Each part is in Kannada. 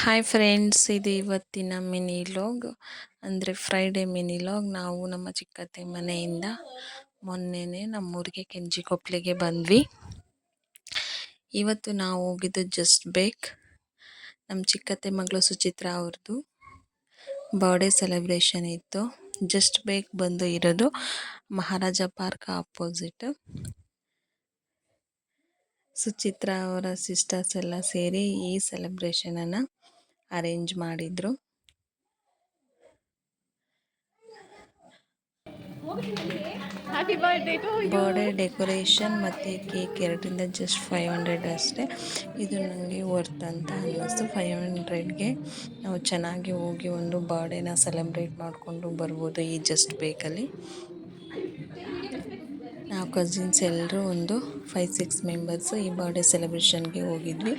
ಹಾಯ್ ಫ್ರೆಂಡ್ಸ್ ಇದು ಇವತ್ತಿನ ಮಿನಿ ಲಾಗ್ ಅಂದರೆ ಫ್ರೈಡೇ ಮಿನಿ ಲಾಗ್ ನಾವು ನಮ್ಮ ಚಿಕ್ಕತ್ತೆ ಮನೆಯಿಂದ ಮೊನ್ನೆನೇ ನಮ್ಮೂರಿಗೆ ಕೊಪ್ಪಳಿಗೆ ಬಂದ್ವಿ. ಇವತ್ತು ನಾವು ಹೋಗಿದ್ದು ಜಸ್ಟ್ ಬೇಕ್ ನಮ್ಮ ಚಿಕ್ಕತ್ತೆ ಮಗಳು ಸುಚಿತ್ರ ಅವ್ರದ್ದು ಬರ್ಡೇ ಸೆಲೆಬ್ರೇಷನ್ ಇತ್ತು. ಜಸ್ಟ್ ಬೇಕ್ ಬಂದು ಇರೋದು ಮಹಾರಾಜ ಪಾರ್ಕ್ ಆಪೋಸಿಟ್ ಸುಚಿತ್ರ ಅವರ ಸಿಸ್ಟರ್ಸ್ ಎಲ್ಲ ಸೇರಿ ಈ ಸೆಲೆಬ್ರೇಷನನ್ನು ಅರೇಂಜ್ ಮಾಡಿದ್ರು. ಬರ್ಡೇ ಡೆಕೋರೇಷನ್ ಮತ್ತು ಕೇಕ್ ಎರಡರಿಂದ ಜಸ್ಟ್ ಫೈವ್ ಹಂಡ್ರೆಡ್ ಅಷ್ಟೇ. ಇದು ನನಗೆ ವರ್ತ್ ಅಂತ ಅನ್ನಿಸ್ತು. ಫೈವ್ ಹಂಡ್ರೆಡ್ಗೆ ನಾವು ಚೆನ್ನಾಗಿ ಹೋಗಿ ಒಂದು ಬರ್ಡೇನ ಸೆಲೆಬ್ರೇಟ್ ಮಾಡಿಕೊಂಡು ಬರ್ಬೋದು ಈ ಜಸ್ಟ್ ಬೇಕಲ್ಲಿ ನಾವು ಕಸಿನ್ಸ್ ಎಲ್ಲರೂ ಒಂದು ಫೈವ್ ಸಿಕ್ಸ್ ಮೆಂಬರ್ಸ್ ಈ ಬರ್ಡೇ ಸೆಲೆಬ್ರೇಷನ್ಗೆ ಹೋಗಿದ್ವಿ.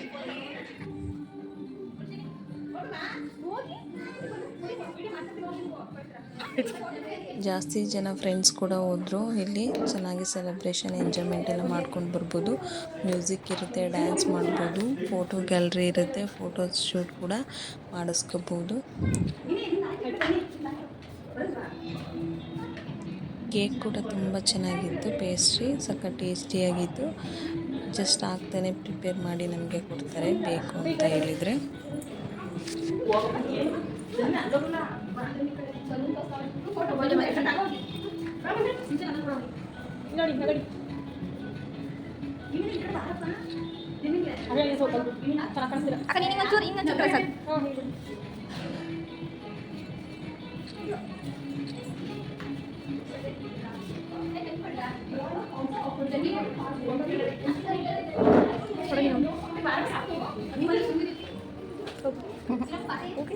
ಜಾಸ್ತಿ ಜನ ಫ್ರೆಂಡ್ಸ್ ಕೂಡ ಹೋದರು. ಇಲ್ಲಿ ಚೆನ್ನಾಗಿ ಸೆಲೆಬ್ರೇಷನ್ ಎಂಜಾಯ್ಮೆಂಟ್ ಎಲ್ಲ ಮಾಡ್ಕೊಂಡು ಬರ್ಬೋದು. ಮ್ಯೂಸಿಕ್ ಇರುತ್ತೆ ಡ್ಯಾನ್ಸ್ ಮಾಡ್ಬೋದು. ಫೋಟೋ ಗ್ಯಾಲ್ರಿ ಇರುತ್ತೆ ಫೋಟೋ ಶೂಟ್ ಕೂಡ ಮಾಡಿಸ್ಕೋಬೋದು. ಕೇಕ್ ಕೂಡ ತುಂಬ ಚೆನ್ನಾಗಿತ್ತು ಪೇಸ್ಟ್ರಿ ಸಕ್ಕ ಟೇಸ್ಟಿಯಾಗಿತ್ತು ಜಸ್ಟ್ ಆಗ್ತಾನೆ ಪ್ರಿಪೇರ್ ಮಾಡಿ ನಮಗೆ ಕೊಡ್ತಾರೆ, ಬೇಕು ಅಂತ ಹೇಳಿದರೆ. akan ini ngucur ini. Ngucur kresek Oke.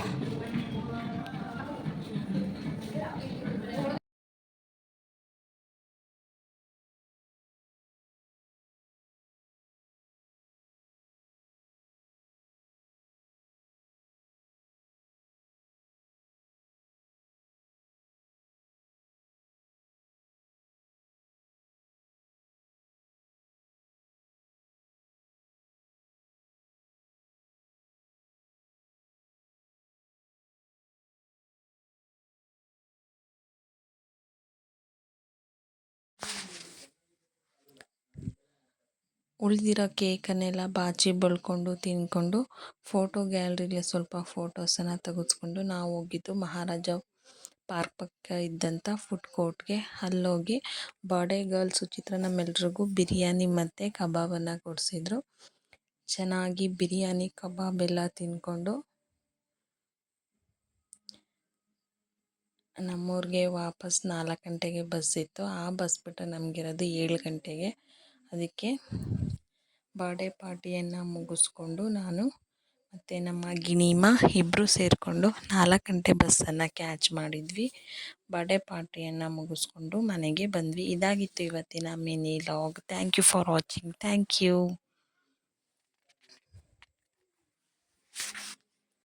ಉಳಿದಿರೋ ಕೇಕನ್ನೆಲ್ಲ ಬಾಚಿ ಬಳ್ಕೊಂಡು ತಿಂದ್ಕೊಂಡು ಫೋಟೋ ಗ್ಯಾಲ್ರಿಲಿ ಸ್ವಲ್ಪ ಫೋಟೋಸನ್ನು ತೆಗೆಸ್ಕೊಂಡು ನಾವು ಹೋಗಿದ್ದು ಮಹಾರಾಜ ಪಾರ್ಕ್ ಪಕ್ಕ ಇದ್ದಂಥ ಫುಡ್ ಕೋರ್ಟ್ಗೆ. ಅಲ್ಲೋಗಿ ಬರ್ಡೇ ಗರ್ಲ್ ಸುಚಿತ್ರ ನಮ್ಮೆಲ್ರಿಗೂ ಬಿರಿಯಾನಿ ಮತ್ತು ಕಬಾಬನ್ನು ಕೊಡಿಸಿದ್ರು. ಚೆನ್ನಾಗಿ ಬಿರಿಯಾನಿ, ಕಬಾಬ್ ಎಲ್ಲ ತಿಂದ್ಕೊಂಡು ನಮ್ಮೂರಿಗೆ ವಾಪಸ್ ನಾಲ್ಕು ಗಂಟೆಗೆ ಬಸ್ ಇತ್ತು. ಆ ಬಸ್ ಬಿಟ್ಟು ನಮಗಿರೋದು ಏಳು ಗಂಟೆಗೆ. ಅದಕ್ಕೆ ಬರ್ಡೇ ಪಾರ್ಟಿಯನ್ನು ಮುಗಿಸ್ಕೊಂಡು ನಾನು ಮತ್ತು ನಮ್ಮ ಗಿಣಿಮ ಇಬ್ಬರು ಸೇರಿಕೊಂಡು ನಾಲ್ಕು ಗಂಟೆ ಬಸ್ಸನ್ನು ಕ್ಯಾಚ್ ಮಾಡಿದ್ವಿ. ಬರ್ಡೇ ಪಾರ್ಟಿಯನ್ನು ಮುಗಿಸ್ಕೊಂಡು ಮನೆಗೆ ಬಂದ್ವಿ. ಇದಾಗಿತ್ತು ಇವತ್ತಿನ mini vlog thank you for watching thank you